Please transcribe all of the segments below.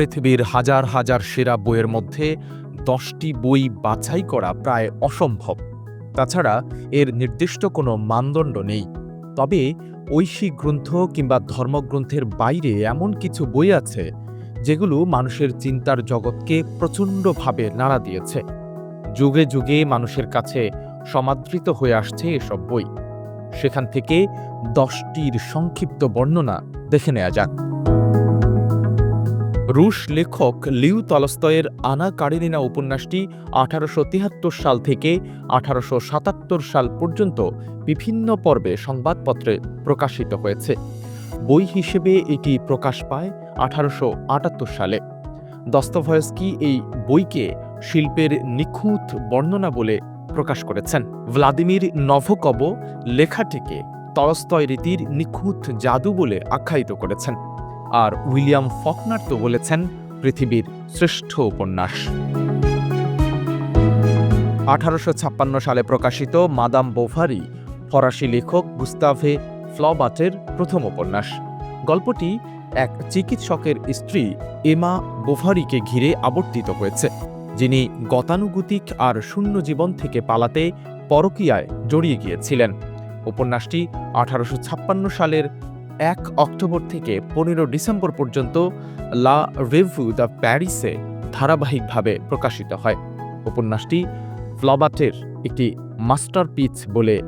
পৃথিবীর হাজার হাজার সেরা বইয়ের মধ্যে দশটি বই বাছাই করা প্রায় অসম্ভব। তাছাড়া এর নির্দিষ্ট কোনো মানদণ্ড নেই। তবে ঐশী গ্রন্থ কিংবা ধর্মগ্রন্থের বাইরে এমন কিছু বই আছে, যেগুলো মানুষের চিন্তার জগৎকে প্রচণ্ডভাবে নাড়া দিয়েছে। যুগে যুগে মানুষের কাছে সমাদৃত হয়ে আসছে এসব বই। সেখান থেকে দশটির সংক্ষিপ্ত বর্ণনা দেখে নেওয়া যাক। রুশ লেখক লিউ তলস্তয়ের আনা কারেনিনা উপন্যাসটি আঠারোশো তিয়াত্তর সাল থেকে আঠারোশো সাতাত্তর সাল পর্যন্ত বিভিন্ন পর্বে সংবাদপত্রে প্রকাশিত হয়েছে। বই হিসেবে এটি প্রকাশ পায় আঠারোশো আটাত্তর সালে। দস্তভয়স্কি এই বইকে শিল্পের নিখুঁত বর্ণনা বলে প্রকাশ করেছেন। ভ্লাদিমির নভকব লেখাটিকে তলস্তয় রীতির নিখুঁত জাদু বলে আখ্যায়িত করেছেন। আর উইলিয়াম ফকনার তো বলেছেন, পৃথিবীর শ্রেষ্ঠ উপন্যাস। আঠারোশো ছাপ্পান্ন সালে প্রকাশিত মাদাম বোভারি ফরাসি লেখক গুস্তাভে ফ্লবাটের প্রথম উপন্যাস। গল্পটি এক চিকিৎসকের স্ত্রী এমা বোভারিকে ঘিরে আবর্তিত হয়েছে, যিনি গতানুগতিক আর শূন্য জীবন থেকে পালাতে পরকীয়ায় জড়িয়ে গিয়েছিলেন। উপন্যাসটি আঠারোশো ছাপ্পান্ন সালের এক অক্টোবর থেকে পনেরো ডিসেম্বর পর্যন্ত লা রেভু দ্য প্যারিসে ধারাবাহিকভাবে প্রকাশিত হয়। উপন্যাসটি ফ্লবাটের একটি মাস্টারপিস বলে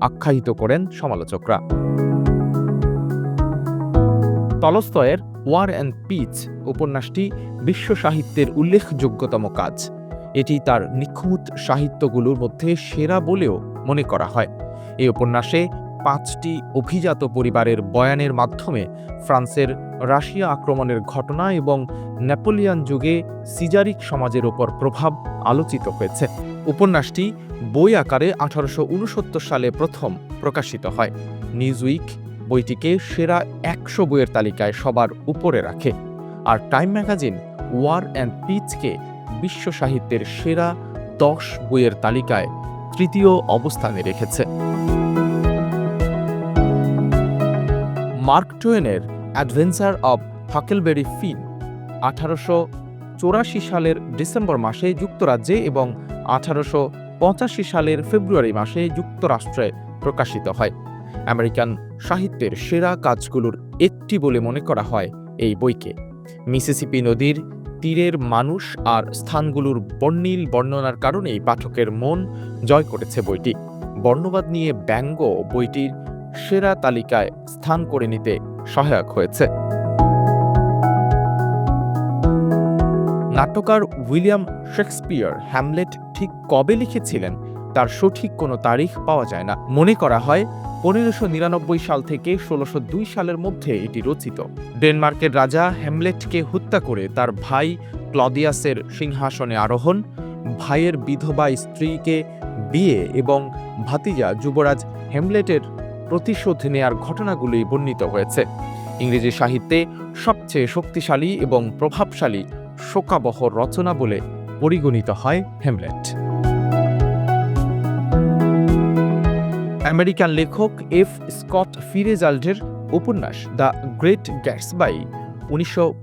আখ্যায়িত করেন সমালোচকরা। তলস্তয়ের ওয়ার অ্যান্ড পিচ উপন্যাসটি বিশ্ব সাহিত্যের উল্লেখযোগ্যতম কাজ। এটি তার নিখুঁত সাহিত্যগুলোর মধ্যে সেরা বলেও মনে করা হয়। এই উপন্যাসে পাঁচটি অভিজাত পরিবারের বয়ানের মাধ্যমে ফ্রান্সের রাশিয়া আক্রমণের ঘটনা এবং নেপোলিয়ান যুগে সিজারিক সমাজের ওপর প্রভাব আলোচিত হয়েছে। উপন্যাসটি বই আকারে আঠারোশো উনসত্তর সালে প্রথম প্রকাশিত হয়। নিউজউইক বইটিকে সেরা একশো বইয়ের তালিকায় সবার উপরে রাখে। আর টাইম ম্যাগাজিন ওয়ার অ্যান্ড পিচকে বিশ্ব সাহিত্যের সেরা দশ বইয়ের তালিকায় তৃতীয় অবস্থানে রেখেছে। মার্ক টোয়েনের অ্যাডভেঞ্চার অব হাকেলবেরি ফিন আঠারোশো চৌরাশি সালের ডিসেম্বর মাসে যুক্তরাজ্যে এবং আঠারোশো পঁচাশি সালের ফেব্রুয়ারি মাসে যুক্তরাষ্ট্রে প্রকাশিত হয়। আমেরিকান সাহিত্যের সেরা কাজগুলোর একটি বলে মনে করা হয় এই বইকে। মিসিসিপি নদীর তীরের মানুষ আর স্থানগুলোর বর্ণিল বর্ণনার কারণেই পাঠকের মন জয় করেছে বইটি। বর্ণবাদ নিয়ে ব্যঙ্গ বইটির সেরা তালিকায় স্থান করে নিতে সহায়ক হয়েছে। নাট্যকার উইলিয়াম শেক্সপিয়ার হ্যামলেট ঠিক কবে লিখেছিলেন তার সঠিক কোনো তারিখ পাওয়া যায় না। মনে করা হয় পনেরোশো নিরানব্বই সাল থেকে ষোলোশো দুই সালের মধ্যে এটি রচিত। ডেনমার্কের রাজা হ্যামলেটকে হত্যা করে তার ভাই ক্লদিয়াসের সিংহাসনে আরোহণ, ভাইয়ের বিধবা স্ত্রীকে বিয়ে এবং ভাতিজা যুবরাজ হ্যামলেটের প্রতিশোধ নেয়ার ঘটনাগুলি বর্ণিত হয়েছে। ইংরেজি সাহিত্যে সবচেয়ে শক্তিশালী এবং প্রভাবশালী শোকাবহ রচনা বলে পরিগণিত হয় হ্যামলেট। আমেরিকান লেখক এফ স্কট ফিরেজাল্ডের উপন্যাস দ্য গ্রেট গ্যাটসবাই উনিশশো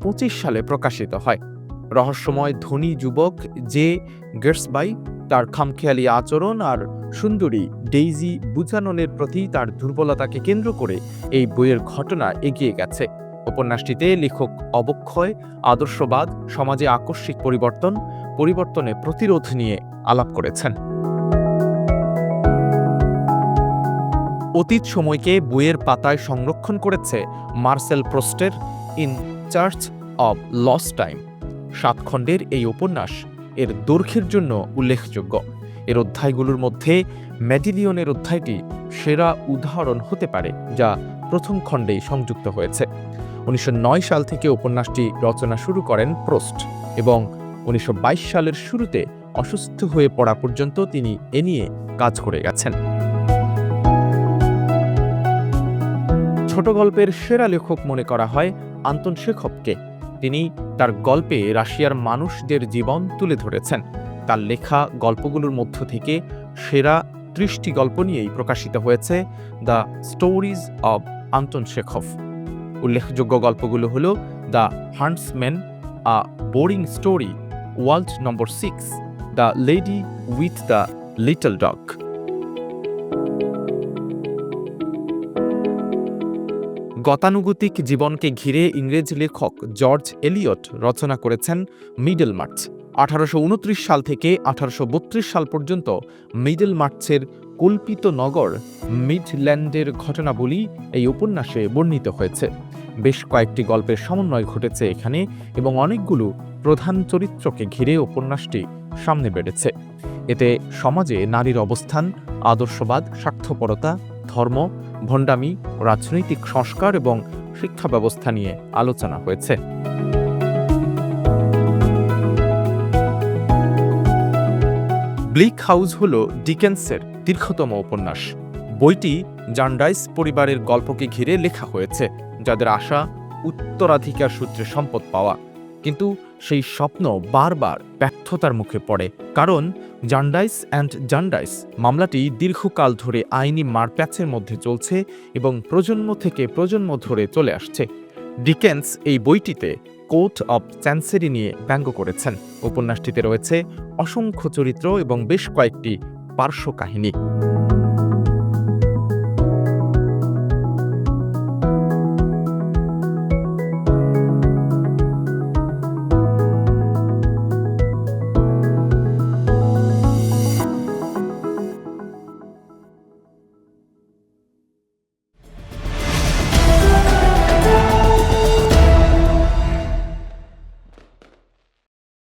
সালে প্রকাশিত হয়। রহস্যময় ধনী যুবক যে গেটসবাই তার খামখেয়ালি আচরণ আর সুন্দরী ডেইজি বুচাননের প্রতি তার দুর্বলতাকে কেন্দ্র করে এই বইয়ের ঘটনা এগিয়ে গেছে। উপন্যাসটিতে লেখক অবক্ষয়, আদর্শবাদ, সমাজে আকস্মিক পরিবর্তন, পরিবর্তনে প্রতিরোধ নিয়ে আলাপ করেছেন। অতীত সময়কে বইয়ের পাতায় সংরক্ষণ করেছে Marcel প্রোস্টের in search of lost time. সাত খণ্ডের এই উপন্যাস এর দৈর্ঘ্যের জন্য উল্লেখযোগ্য। এর অধ্যায়গুলোর মধ্যে ম্যাডিলিয়নের অধ্যায়টি সেরা উদাহরণ হতে পারে, যা প্রথম খণ্ডেই সংযুক্ত হয়েছে। উনিশশো নয় সাল থেকে উপন্যাসটি রচনা শুরু করেন প্রোস্ট এবং উনিশশো বাইশ সালের শুরুতে অসুস্থ হয়ে পড়া পর্যন্ত তিনি এ নিয়ে কাজ করে গেছেন। ছোট গল্পের সেরা লেখক মনে করা হয় আন্তন শেখবকে। তিনি তার গল্পে রাশিয়ার মানুষদের জীবন তুলে ধরেছেন। তার লেখা গল্পগুলোর মধ্য থেকে সেরা ত্রিশটি গল্প নিয়েই প্রকাশিত হয়েছে the stories of Anton Chekhov উল্লেখযোগ্য গল্পগুলো হল the huntsman, a boring story world number six, the lady with the little dog. গতানুগতিক জীবনকে ঘিরে ইংরেজ লেখক জর্জ এলিয়ট রচনা করেছেন মিডল মার্চ আঠারোশো উনত্রিশ সাল থেকে আঠারোশো বত্রিশ সাল পর্যন্ত মিডল মার্চের কল্পিত নগর মিডল্যান্ডের ঘটনাবলী এই উপন্যাসে বর্ণিত হয়েছে। বেশ কয়েকটি গল্পের সমন্বয় ঘটেছে এখানে এবং অনেকগুলো প্রধান চরিত্রকে ঘিরে উপন্যাসটি সামনে বেড়েছে। এতে সমাজে নারীর অবস্থান, আদর্শবাদ, স্বার্থপরতা, ধর্ম ভণ্ডামি, রাজনৈতিক সংস্কার এবং শিক্ষা ব্যবস্থা নিয়ে আলোচনা হয়েছে। ব্লিক হাউস হল ডিকেন্সের দীর্ঘতম উপন্যাস। বইটি জান্ডাইস পরিবারের গল্পকে ঘিরে লেখা হয়েছে, যাদের আশা, উত্তরাধিকার সূত্রে সম্পদ পাওয়া। কিন্তু সেই স্বপ্ন বারবার ব্যর্থতার মুখে পড়ে। কারণ জান্ডাইস অ্যান্ড জান্ডাইস মামলাটি দীর্ঘকাল ধরে আইনি মারপ্যাচের মধ্যে চলছে এবং প্রজন্ম থেকে প্রজন্ম ধরে চলে আসছে। ডিকেন্স এই বইটিতে কোর্ট অব চ্যান্সেরি নিয়ে ব্যঙ্গ করেছেন। উপন্যাসটিতে রয়েছে অসংখ্য চরিত্র এবং বেশ কয়েকটি পার্শ্ব কাহিনী।